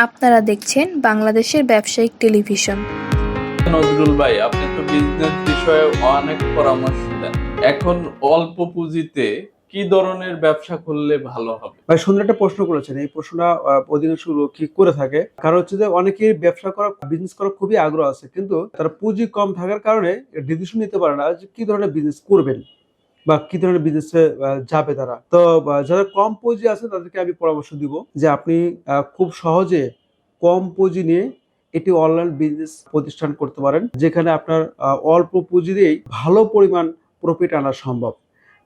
আপনারা দেখছেন বাংলাদেশের ব্যবসায়িক টেলিভিশন। নজরুল ভাই আপনি তো বিজনেস বিষয়ে অনেক পরামর্শ দেন। এখন অল্প পুঁজিতে কি ধরনের ব্যবসা করলে ভালো হবে? ভাই সুন্দর একটা প্রশ্ন করেছেন। এই প্রশ্নটা আহ, অধিকাংশ লোক কি করে থাকে? কারণ হচ্ছে যে অনেকেই ব্যবসা করা বিজনেস করার খুবই আগ্রহ আছে কিন্তু তারা পুঁজি কম থাকার কারণে ডিসিশন নিতে পারে না যে কি ধরনের বিজনেস করবেন। বা কি ধরনের বিজনেসে যাবে তারা? তো যারা কম পুঁজি আছে, তাদেরকে আমি পরামর্শ দিব যে আপনি খুব সহজে কম পুঁজি নিয়ে এটি অনলাইন বিজনেস প্রতিষ্ঠান করতে পারেন, যেখানে আপনার অল্প পুঁজি দিয়েই ভালো পরিমাণ প্রফিট আনা সম্ভব।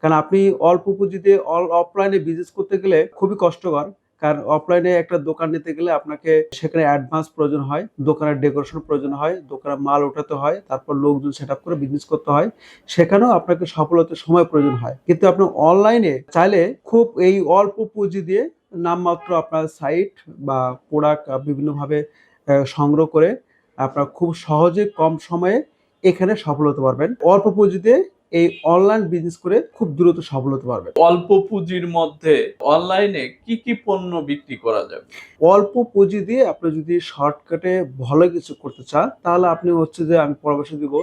কারণ আপনি অল্প পুঁজিতে অল অফলাইনে বিজনেস করতে গেলে খুবই কষ্টকর। কারণ অফলাইনে একটা দোকান নিতে গেলে আপনাকে সেখানে অ্যাডভান্স প্রয়োজন হয়, দোকানের ডেকোরেশন প্রয়োজন হয় দোকানে মাল ওঠাতে হয়, তারপর লোকজন সেট করে বিজনেস করতে হয়, সেখানেও আপনাকে সফলতার সময় প্রয়োজন হয়। কিন্তু আপনি অনলাইনে চাইলে খুব এই অল্প পুঁজি দিয়ে নামমাত্র আপনার সাইট বা প্রোডাক্ট বিভিন্নভাবে সংগ্রহ করে আপনার খুব সহজে কম সময়ে এখানে সফল হতে পারবেন অল্প পুঁজিতে এই অনলাইন বিজনেস করে খুব দ্রুত সফল হতে পারবেন অল্প পুঁজির মধ্যে অনলাইনে কি কি পণ্য বিক্রি করা যাবে? অল্প পুঁজি দিয়ে আপনি যদি শর্টকাটে ভালো কিছু করতে চান তাহলে আপনি হচ্ছে যে আমি পরামর্শ দিব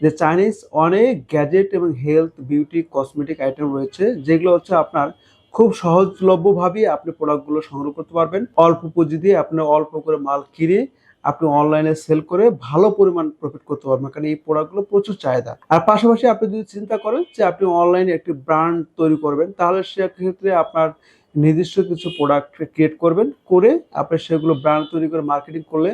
যে চাইনিজ অনেক গ্যাজেট এবং হেলথ বিউটি কসমেটিক আইটেম রয়েছে যেগুলো হচ্ছে আপনার খুব সহজলভ্যভাবেই আপনি প্রোডাক্টগুলো সংগ্রহ করতে পারবেন। অল্প পুঁজি দিয়ে আপনি অল্প করে মাল কিনে আপনি অনলাইনে সেল করে ভালো পরিমাণ প্রফিট করতে পারবেন, কারণ এই প্রোডাক্টগুলো প্রচুর চাহিদা। আর পাশাপাশি আপনি যদি চিন্তা করেন যে আপনি অনলাইনে একটি ব্র্যান্ড তৈরি করবেন, তাহলে সেক্ষেত্রে আপনার নির্দিষ্ট কিছু প্রোডাক্ট ক্রিয়েট করবেন, করে আপনি সেগুলো ব্র্যান্ড তৈরি করে মার্কেটিং করলে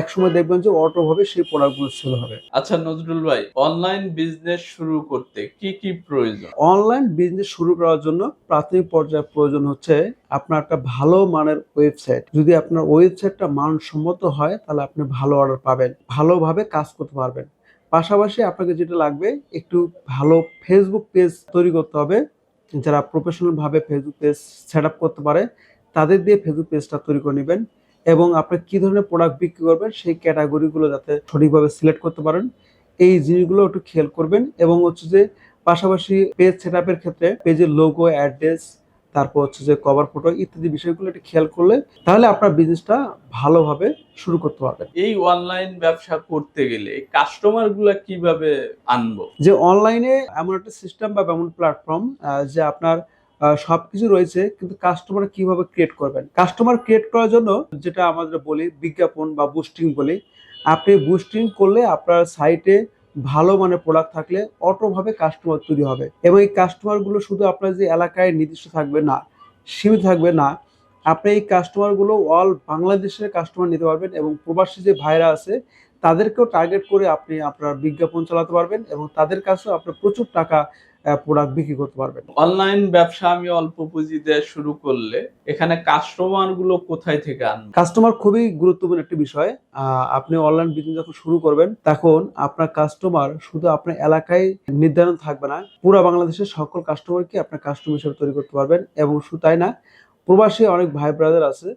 একসময় দেখবেন যে অটোভাবে সেই প্রোডাক্টগুলো সেল হবে। আচ্ছা নজরুল ভাই অনলাইন বিজনেস শুরু করতে কি কি প্রয়োজন? অনলাইন বিজনেস শুরু করার জন্য প্রাথমিক পর্যায়ে প্রয়োজন হচ্ছে আপনার একটা ভালো মানের ওয়েবসাইট যদি আপনার ওয়েবসাইটটা মানসম্মত হয় তাহলে আপনি ভালো অর্ডার পাবেন ভালোভাবে কাজ করতে পারবেন। পাশাপাশি আপনাকে যেটা লাগবে একটু ভালো ফেসবুক পেজ তৈরি করতে হবে। যারা প্রফেশনাল ভাবে ফেসবুক পেজ সেট আপ করতে পারে তাদের দিয়ে ফেসবুক পেজটা তৈরি করে নেবেন। এবং আপনি কি ধরনের প্রোডাক্ট বিক্রি করবেন সেই ক্যাটাগরিগুলো যাতে সঠিকভাবে সিলেক্ট করতে পারেন এই জিনিসগুলো একটু খেয়াল করবেন এবং হচ্ছে যে পাশাপাশি পেজ সেট আপের ক্ষেত্রে পেজের লোগো অ্যাড্রেস তারপর হচ্ছে যে কভার ফটো ইত্যাদি বিষয়গুলো একটু খেয়াল করলে তাহলে আপনার বিজনেসটা ভালোভাবে শুরু করতে পারবেন। এই অনলাইন ব্যবসা করতে গেলে কাস্টমারগুলা কীভাবে আনব? যে অনলাইনে এমন একটা সিস্টেম বা এমন প্ল্যাটফর্ম যে আপনার আহ, সবকিছু রয়েছে কিন্তু কাস্টমার কীভাবে ক্রিয়েট করবেন? কাস্টমার ক্রিয়েট করার জন্য যেটা আমাদের বলি বিজ্ঞাপন বা বুস্টিং বলি আপনি বুস্টিং করলে আপনার সাইটে ভালো মানের প্রোডাক্ট থাকলে অটোভাবে কাস্টমার তৈরি হবে। এবং এই কাস্টমারগুলো শুধু আপনার যে এলাকায় নির্দিষ্ট থাকবে না সীমিত থাকবে না আপনি এই কাস্টমারগুলো অল বাংলাদেশের কাস্টমার নিতে পারবেন এবং প্রবাসী যে ভাইরা আছে তাদেরকেও টার্গেট করে আপনি আপনার বিজ্ঞাপন চালাতে পারবেন এবং তাদের কাছেও আপনার প্রচুর টাকা প্রোডাক্ট বিক্রি করতে পারবেন অনলাইন ব্যবসা আমি অল্প পুঁজিতে শুরু করলে এখানে কাস্টমারগুলো কোথায় থেকে আনব? কাস্টমার খুবই গুরুত্বপূর্ণ একটি বিষয়। আপনি অনলাইন বিজনেস যখন শুরু করবেন তখন আপনার কাস্টমার শুধু আপনার এলাকায় নির্ধারণ থাকবে না পুরো বাংলাদেশের সকল কাস্টমারকে আপনার কাস্টমার হিসেবে তৈরি করতে পারবেন। এবং শুধু তাই না প্রবাসী অনেক ভাই ব্রাদার আছে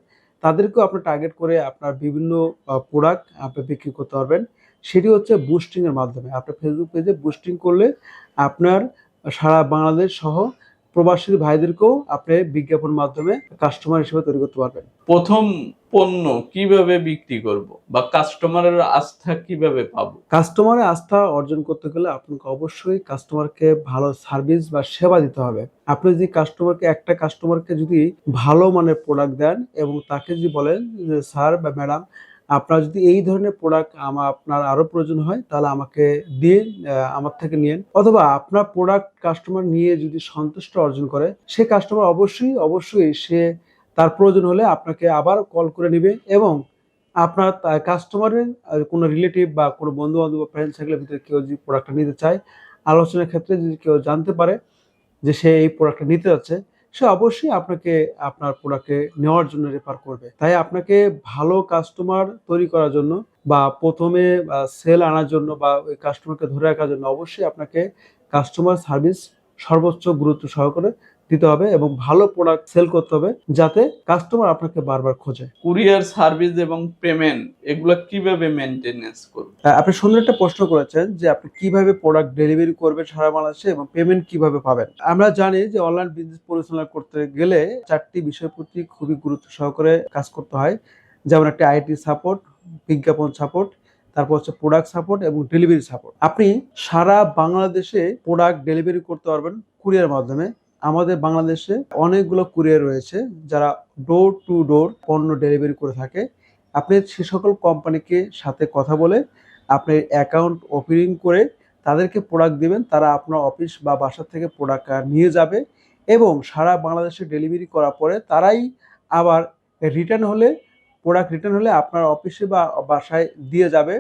তাদেরকেও আপনি টার্গেট করে আপনার বিভিন্ন প্রোডাক্ট আপনি বিক্রি করতে পারবেন। সেটি হচ্ছে বুস্টিং এর মাধ্যমে। আপনার ফেসবুক পেজে বুস্টিং করলে আপনার সারা বাংলাদেশ সহ প্রবাসী ভাইদেরকেও আপনি বিজ্ঞাপন মাধ্যমে কাস্টমার হিসেবে তৈরি করতে পারবেন। প্রথম পণ্য কীভাবে বিক্রি করব বা কাস্টমারের আস্থা কীভাবে পাবো? কাস্টমারের আস্থা অর্জন করতে গেলে আপনাকে অবশ্যই কাস্টমারকে ভালো সার্ভিস বা সেবা দিতে হবে। আপনি যদি কাস্টমারকে একটা কাস্টমারকে যদি ভালো মানের প্রোডাক্ট দেন এবং তাকে যদি বলেন যে স্যার বা ম্যাডাম আপনার যদি এই ধরনের প্রোডাক্ট আমার আপনার আরও প্রয়োজন হয়, তাহলে আমাকে দিন আমার থেকে নিন অথবা আপনার প্রোডাক্ট কাস্টমার নিয়ে যদি সন্তুষ্ট অর্জন করে, সে কাস্টমার অবশ্যই অবশ্যই সে তার প্রয়োজন হলে আপনাকে আবার কল করে নেবে এবং আপনার কাস্টমারের কোনো রিলেটিভ বা কোনো বন্ধু বান্ধব বা ফ্রেন্ড সার্কেলের ভিতরে কেউ যদি প্রোডাক্টটা নিতে চায়, আলোচনার ক্ষেত্রে যদি কেউ জানতে পারে যে সে এই প্রোডাক্টটা নিতে যাচ্ছে সে অবশ্যই আপনাকে, আপনার প্রোডাক্টে নেওয়ার জন্য রেফার করবে। তাই আপনাকে ভালো কাস্টমার তৈরি করার জন্য বা প্রথমে সেল আনার জন্য বা ওই কাস্টমারকে ধরে রাখার জন্য অবশ্যই আপনাকে কাস্টমার সার্ভিস সর্বোচ্চ গুরুত্ব সহকারে দিতে হবে এবং ভালো প্রোডাক্ট সেল করতে হবে যাতে কাস্টমার আপনাকে বারবার খোঁজে। কুরিয়ার সার্ভিস এবং পেমেন্ট এগুলো কীভাবে মেনটেনেন্স করব? আপনি সুন্দর একটা প্রশ্ন করেছেন যে আপনি কীভাবে প্রোডাক্ট ডেলিভারি করবেন সারা বাংলাদেশে এবং পেমেন্ট কীভাবে পাবেন। আমরা জানি যে অনলাইন বিজনেস পরিচালনা করতে গেলে চারটি বিষয় প্রতি খুবই গুরুত্ব সহকারে কাজ করতে হয়। যেমন একটা আইটি সাপোর্ট বিজ্ঞাপন সাপোর্ট তারপর হচ্ছে প্রোডাক্ট সাপোর্ট এবং ডেলিভারি সাপোর্ট আপনি সারা বাংলাদেশে প্রোডাক্ট ডেলিভারি করতে পারবেন কুরিয়ার মাধ্যমে। আমাদের বাংলাদেশে অনেকগুলো কুরিয়ার রয়েছে যারা ডোর টু ডোর পণ্য ডেলিভারি করে থাকে। আপনি সে সকল কোম্পানিকে সাথে কথা বলে আপনি অ্যাকাউন্ট ওপেনিং করে তাদেরকে প্রোডাক্ট দিবেন, তারা আপনার অফিস বা বাসা থেকে প্রোডাক্ট নিয়ে যাবে এবং সারা বাংলাদেশে ডেলিভারি করার পরে তারাই আবার রিটার্ন হলে প্রোডাক্ট রিটার্ন হলে আপনার অফিসে বা বাসায় দিয়ে যাবে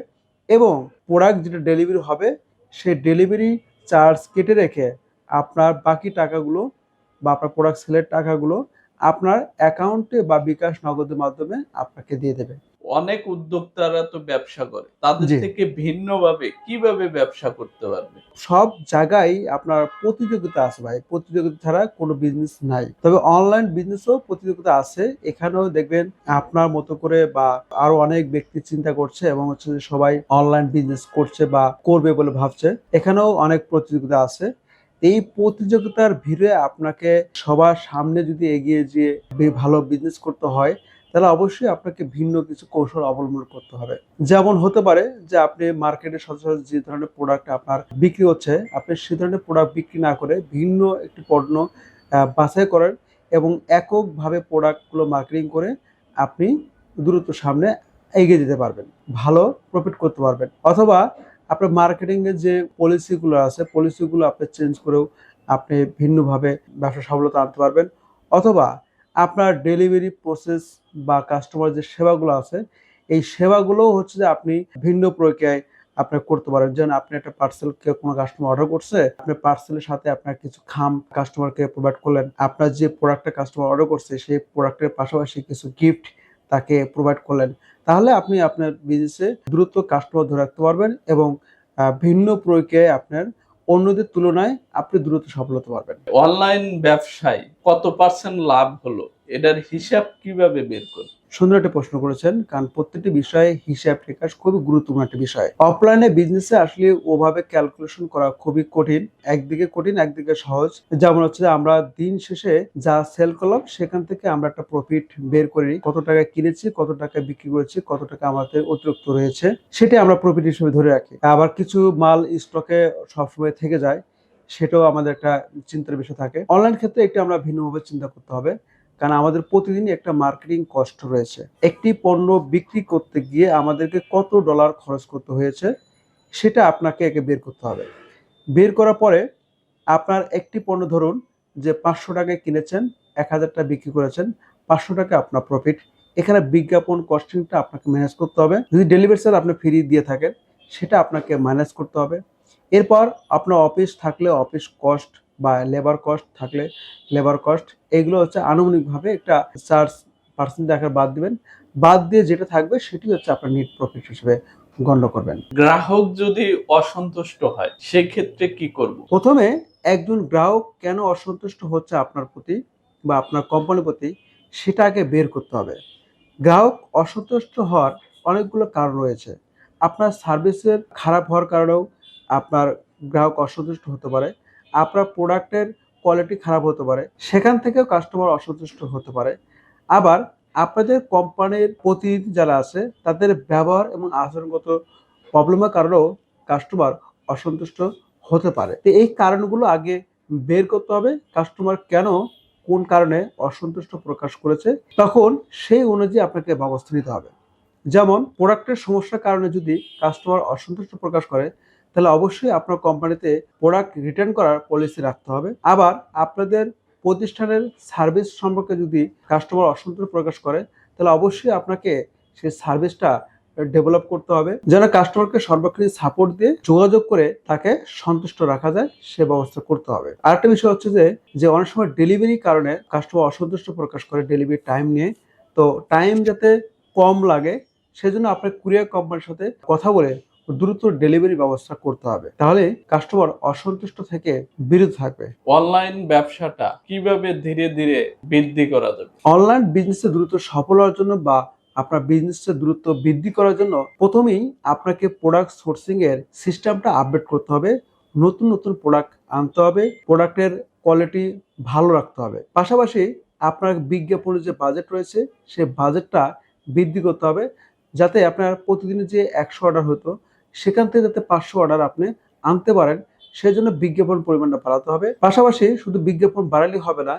এবং প্রোডাক্ট যেটা ডেলিভারি হবে সেই ডেলিভারি চার্জ কেটে রেখে আপনার বাকি টাকাগুলো বা আপনার প্রোডাক্ট সেলের টাকাগুলো আপনার অ্যাকাউন্টে বা বিকাশ নগদের মাধ্যমে আপনাকে দিয়ে দেবে। অনেক উদ্যোক্তারা তো ব্যবসা করে। তাদের থেকে ভিন্নভাবে কীভাবে ব্যবসা করতে পারবে? সব জায়গায় আপনার প্রতিযোগিতা আছে ভাই। প্রতিযোগিতা ছাড়া কোনো বিজনেস নাই। তবে অনলাইন বিজনেসও প্রতিযোগিতা আছে। এখানেও দেখবেন আপনার মতো করে বা আরও অনেক ব্যক্তি চিন্তা করছে এবং হচ্ছে সবাই অনলাইন বিজনেস করছে বা করবে বলে ভাবছে। এখানেও অনেক প্রতিযোগিতা আছে। এই প্রতিযোগিতার ভিড়ে আপনাকে সবার সামনে যদি এগিয়ে যেয়ে ভালো বিজনেস করতে হয়, তাহলে অবশ্যই আপনাকে ভিন্ন কিছু কৌশল অবলম্বন করতে হবে। যেমন হতে পারে যে আপনি মার্কেটে সচরাচর যে ধরনের প্রোডাক্ট আপনার বিক্রি হচ্ছে, আপনি সে ধরনের প্রোডাক্ট বিক্রি না করে ভিন্ন একটি পণ্য বাছাই করেন এবং এককভাবে প্রোডাক্টগুলো মার্কেটিং করে আপনি দ্রুত সামনে এগিয়ে যেতে পারবেন, ভালো প্রফিট করতে পারবেন। অথবা আপনার মার্কেটিং এর যে পলিসিগুলো আছে পলিসিগুলো আপনি চেঞ্জ করেও আপনি ভিন্নভাবে ব্যবসা সফলতা আনতে পারবেন। অথবা আপনার ডেলিভারি প্রসেস বা কাস্টমার যে সেবাগুলো আছে, এই সেবাগুলো হচ্ছে যে আপনি ভিন্ন প্রক্রিয়ায় আপনি করতে পারেন। যেমন আপনি একটা পার্সেল কে কোনো কাস্টমার অর্ডার করছে, আপনি পার্সেলের সাথে আপনার কিছু খাম কাস্টমারকে প্রোভাইড করলেন। আপনার যে প্রোডাক্টটা কাস্টমার অর্ডার করছে, সেই প্রোডাক্টের পাশাপাশি কিছু গিফট তাকে প্রোভাইড করলেন। তাহলে আপনি আপনার বিজনেসে দ্রুত কাস্টমার ধরে রাখতে পারবেন এবং ভিন্ন প্রক্রিয়ায় আপনার অন্যদের তুলনায় আপনি দ্রুত সফল হতে পারবেন। অনলাইন ব্যবসায় কত পার্সেন্ট লাভ হলো? এটার হিসাব কীভাবে বের করবে? সুন্দর একটা প্রশ্ন করেছেন, কারণ প্রত্যেকটি বিষয়ে হিসাব নিকাশ খুবই গুরুত্বপূর্ণ একটা বিষয়। অফলাইনে বিজনেসে আসলে ওভাবে ক্যালকুলেশন করা খুবই কঠিন, একদিকে কঠিন, একদিকে সহজ। যেমন হচ্ছে যে আমরা দিন শেষে যা সেল করলাম, সেখান থেকে আমরা একটা প্রফিট বের করি কত টাকা কিনেছি, কত টাকা বিক্রি করেছি, কত টাকা আমাদের অতিরিক্ত রয়েছে, সেটাই আমরা প্রফিট হিসেবে ধরে রাখি। আবার কিছু মাল স্টকে সবসময় থেকে যায়, সেটাও আমাদের একটা চিন্তার বিষয় থাকে। অনলাইন ক্ষেত্রে একটু আমরা ভিন্নভাবে চিন্তা করতে হবে। কারণ আমাদের প্রতিদিনই একটা মার্কেটিং কষ্ট রয়েছে। একটি পণ্য বিক্রি করতে গিয়ে আমাদেরকে কত ডলার খরচ করতে হয়েছে, সেটা আপনাকে একে বের করতে হবে। বের করার পরে আপনার একটি পণ্য ধরুন যে পাঁচশো টাকায় কিনেছেন, এক হাজার টাকা বিক্রি করেছেন, পাঁচশো টাকা আপনার প্রফিট এখানে বিজ্ঞাপন কস্টিংটা আপনাকে ম্যানেজ করতে হবে। যদি ডেলিভারি চার্জ আপনি ফ্রি দিয়ে থাকেন, সেটা আপনাকে ম্যানেজ করতে হবে। এরপর আপনার অফিস থাকলে অফিস কস্ট বা লেবার কস্ট থাকলে লেবার কস্ট এগুলো হচ্ছে আনুমানিকভাবে একটা চার্জ পার্সেন্ট আকার বাদ দিবেন। বাদ দিয়ে যেটা থাকবে সেটি হচ্ছে আপনার নেট প্রফিট হিসেবে গণ্য করবেন। গ্রাহক যদি অসন্তুষ্ট হয় সেক্ষেত্রে কি করব? প্রথমে একজন গ্রাহক কেন অসন্তুষ্ট হচ্ছে আপনার প্রতি বা আপনার কোম্পানির প্রতি সেটা আগে বের করতে হবে। গ্রাহক অসন্তুষ্ট হওয়ার অনেকগুলো কারণ রয়েছে। আপনার সার্ভিসের খারাপ হওয়ার কারণেও আপনার গ্রাহক অসন্তুষ্ট হতে পারে। আপনার প্রোডাক্টের কোয়ালিটি খারাপ হতে পারে, সেখান থেকেও কাস্টমার অসন্তুষ্ট হতে পারে। আবার আপনাদের কোম্পানির প্রতিনিধি যারা আছে, তাদের ব্যবহার এবং আচরণগত প্রবলেমের কারণেও কাস্টমার অসন্তুষ্ট হতে পারে। তো এই কারণগুলো আগে বের করতে হবে, কাস্টমার কেন কোন কারণে অসন্তুষ্ট প্রকাশ করেছে, তখন সেই অনুযায়ী আপনাকে ব্যবস্থা নিতে হবে। যেমন, প্রোডাক্টের সমস্যার কারণে যদি কাস্টমার অসন্তুষ্ট প্রকাশ করে তাহলে অবশ্যই আপনার কোম্পানিতে প্রোডাক্ট রিটার্ন করার পলিসি রাখতে হবে। আবার আপনাদের প্রতিষ্ঠানের সার্ভিস সম্পর্কে যদি কাস্টমার অসন্তুষ্ট প্রকাশ করে, তাহলে অবশ্যই আপনাকে সেই সার্ভিসটা ডেভেলপ করতে হবে। যেন কাস্টমারকে সর্বাক্ষণিক সাপোর্ট দিয়ে যোগাযোগ করে তাকে সন্তুষ্ট রাখা যায়, সে ব্যবস্থা করতে হবে। আরেকটা বিষয় হচ্ছে যে যে অনেক সময় ডেলিভারি কারণে কাস্টমার অসন্তুষ্ট প্রকাশ করে ডেলিভারি টাইম নিয়ে। তো টাইম যাতে কম লাগে, সেজন্য আপনার কুরিয়ার কোম্পানির সাথে কথা বলে দ্রুত ডেলিভারি ব্যবস্থা করতে হবে। তাহলে কাস্টমার অসন্তুষ্ট থেকে বিরত থাকবে। অনলাইন ব্যবসাটা কীভাবে ধীরে ধীরে বৃদ্ধি করা যাবে? অনলাইন বিজনেসে দ্রুত সফল হওয়ার জন্য বা আপনার বিজনেসে দ্রুত বৃদ্ধি করার জন্য প্রথমেই আপনাকে প্রোডাক্ট সোর্সিং এর সিস্টেমটা আপডেট করতে হবে। নতুন নতুন প্রোডাক্ট আনতে হবে। প্রোডাক্টের কোয়ালিটি ভালো রাখতে হবে। পাশাপাশি আপনার বিজ্ঞাপনের যে বাজেট রয়েছে সেই বাজেটটা বৃদ্ধি করতে হবে। যাতে আপনার প্রতিদিন যে একশো অর্ডার হতো সেখান থেকে যাতে পাঁচশো অর্ডার আপনি আনতে পারেন সেই জন্য বিজ্ঞাপন পরিমাণটা বাড়াতে হবে। পাশাপাশি শুধু বিজ্ঞাপন বাড়ালেই হবে না,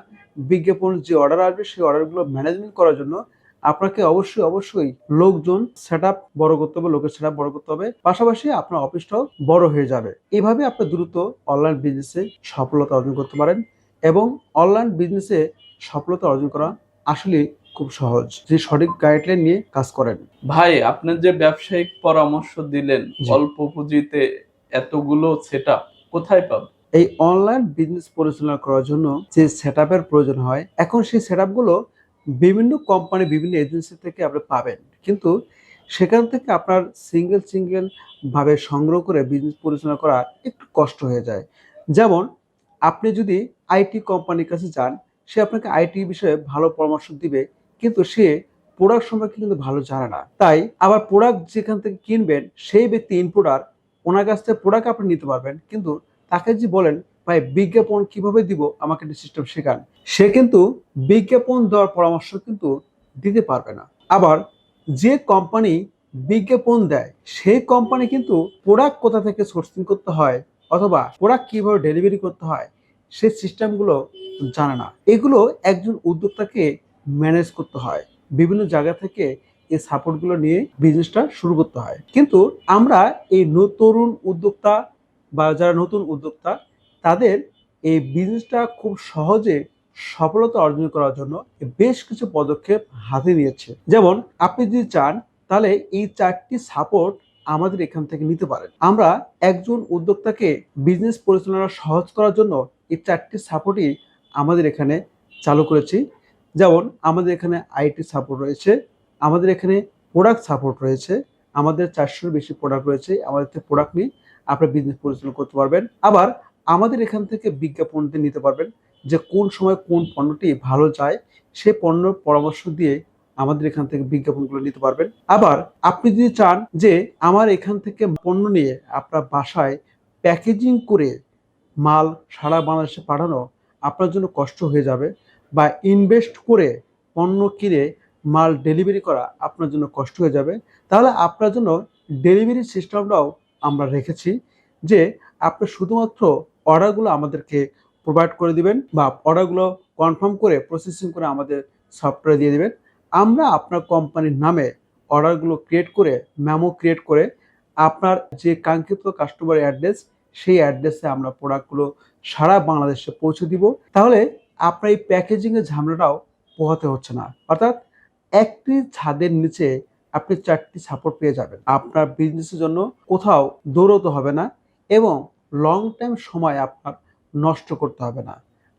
বিজ্ঞাপন যে অর্ডার আসবে সেই অর্ডারগুলো ম্যানেজমেন্ট করার জন্য আপনাকে অবশ্যই অবশ্যই লোকজন সেট বড় করতে হবে, লোকের সেট বড় করতে হবে। পাশাপাশি আপনার অফিসটাও বড় হয়ে যাবে। এভাবে আপনি দ্রুত অনলাইন বিজনেসে সফলতা অর্জন করতে পারেন এবং অনলাইন বিজনেসে সফলতা অর্জন করা আসলে খুব সহজ। যে সঠিক গাইডলাইন নিয়ে কাজ করেন। ভাই আপনি যে ব্যবসায়িক পরামর্শ দিলেন অল্প পুঁজিতে এতগুলো সেটআপ কোথায় পাবো? এই অনলাইন বিজনেস পরিচালনা করার জন্য যে সেট প্রয়োজন হয় এখন সেই সেট বিভিন্ন কোম্পানি বিভিন্ন এজেন্সি থেকে আপনি পাবেন। কিন্তু সেখান থেকে আপনার সিঙ্গেল সিঙ্গেল ভাবে সংগ্রহ করে বিজনেস পরিচালনা করা একটু কষ্ট হয়ে যায়। যেমন আপনি যদি আইটি কোম্পানির কাছে যান সে আপনাকে আইটি বিষয়ে ভালো পরামর্শ দিবে কিন্তু সে প্রোডাক্ট সম্পর্কে কিন্তু ভালো জানে না। তাই আবার প্রোডাক্ট যেখান থেকে কিনবেন, সেই ব্যক্তি ইনপুটার ওনার কাছ থেকে প্রোডাক্ট আপনি নিতে পারবেন। কিন্তু তাকে যে বলেন, ভাই, বিজ্ঞাপন কীভাবে দিব? আমাকে একটা সিস্টেম শেখান। সে কিন্তু বিজ্ঞাপন দেওয়ার পরামর্শ কিন্তু দিতে পারবে না। আবার যে কোম্পানি বিজ্ঞাপন দেয়, সেই কোম্পানি কিন্তু প্রোডাক্ট কোথা থেকে সোর্সিং করতে হয় অথবা প্রোডাক্ট কীভাবে ডেলিভারি করতে হয়, সে সিস্টেমগুলো জানে না। এগুলো একজন উদ্যোক্তাকে ম্যানেজ করতে হয়। বিভিন্ন জায়গা থেকে এই সাপোর্টগুলো নিয়ে বিজনেসটা শুরু করতে হয়। কিন্তু আমরা এই ন- তরুণ উদ্যোক্তা বা যারা নতুন উদ্যোক্তা, তাদের এই বিজনেসটা খুব সহজে সফলতা অর্জন করার জন্য বেশ কিছু পদক্ষেপ হাতে নিয়েছে। যেমন, আপনি যদি চান, তাহলে এই চারটি সাপোর্ট আমাদের এখান থেকে নিতে পারেন। আমরা একজন উদ্যোক্তাকে বিজনেস পরিচালনা সহজ করার জন্য এই চারটি সাপোর্টই আমাদের এখানে চালু করেছি। যেমন আমাদের এখানে আইটি সাপোর্ট রয়েছে, আমাদের এখানে প্রোডাক্ট সাপোর্ট রয়েছে, আমাদের চারশোর বেশি প্রোডাক্ট রয়েছে, আমাদের প্রোডাক্ট নিয়ে আপনার বিজনেস পরিচালনা করতে পারবেন। আবার আমাদের এখান থেকে বিজ্ঞাপন দিয়ে নিতে পারবেন যে কোন সময় কোন পণ্যটি ভালো যায়, সে পণ্য পরামর্শ দিয়ে আমাদের এখান থেকে বিজ্ঞাপনগুলো নিতে পারবেন। আবার আপনি যদি চান যে আমার এখান থেকে পণ্য নিয়ে আপনার বাসায় প্যাকেজিং করে মাল সারা বাংলাদেশে পাঠানো আপনার জন্য কষ্ট হয়ে যাবে বা ইনভেস্ট করে পণ্য কিনে মাল ডেলিভারি করা আপনার জন্য কষ্ট হয়ে যাবে। তাহলে আপনার জন্য ডেলিভারি সিস্টেমটাও আমরা রেখেছি যে আপনি শুধুমাত্র অর্ডারগুলো আমাদেরকে প্রোভাইড করে দিবেন বা অর্ডারগুলো কনফার্ম করে প্রসেসিং করে আমাদের সফটওয়্যার দিয়ে দিবেন। আমরা আপনার কোম্পানির নামে অর্ডারগুলো ক্রিয়েট করে মেমো ক্রিয়েট করে আপনার যে কাঙ্ক্ষিত কাস্টমার অ্যাড্রেস সেই অ্যাড্রেসে আমরা প্রোডাক্টগুলো সারা বাংলাদেশে পৌঁছে দিব। তাহলে আপনার এই প্যাকেজিংয়ের ঝামেলাটাও পোহাতে হচ্ছে না। অর্থাৎ একটি ছাদের নিচে আপনি চারটি সাপোর্ট পেয়ে যাবেন। আপনার বিজনেসের জন্য কোথাও দৌড়তে হবে না এবং লং টাইম সময় আপনার নষ্ট করতে হবে না।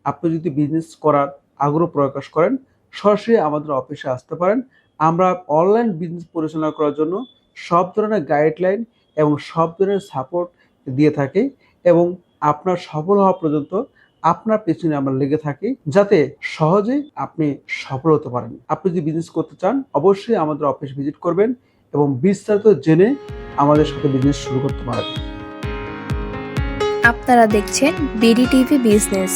আপনি যদি বিজনেস করার আগ্রহ প্রকাশ করেন, সরাসরি আমাদের অফিসে আসতে পারেন। আমরা অনলাইন বিজনেস পরিচালনা করার জন্য সব ধরনের গাইডলাইন এবং সব ধরনের সাপোর্ট দিয়ে থাকি এবং আপনার সফল হওয়া পর্যন্ত আপনার পেছনে আমরা লেগে থাকি যাতে সহজে আপনি সফল হতে পারেন। আপনি যদি বিজনেস করতে চান, অবশ্যই আমাদের অফিস ভিজিট করবেন এবং বিস্তারিত জেনে আমাদের সাথে বিজনেস শুরু করতে পারেন। আপনারা দেখছেন বিডি টিভি বিজনেস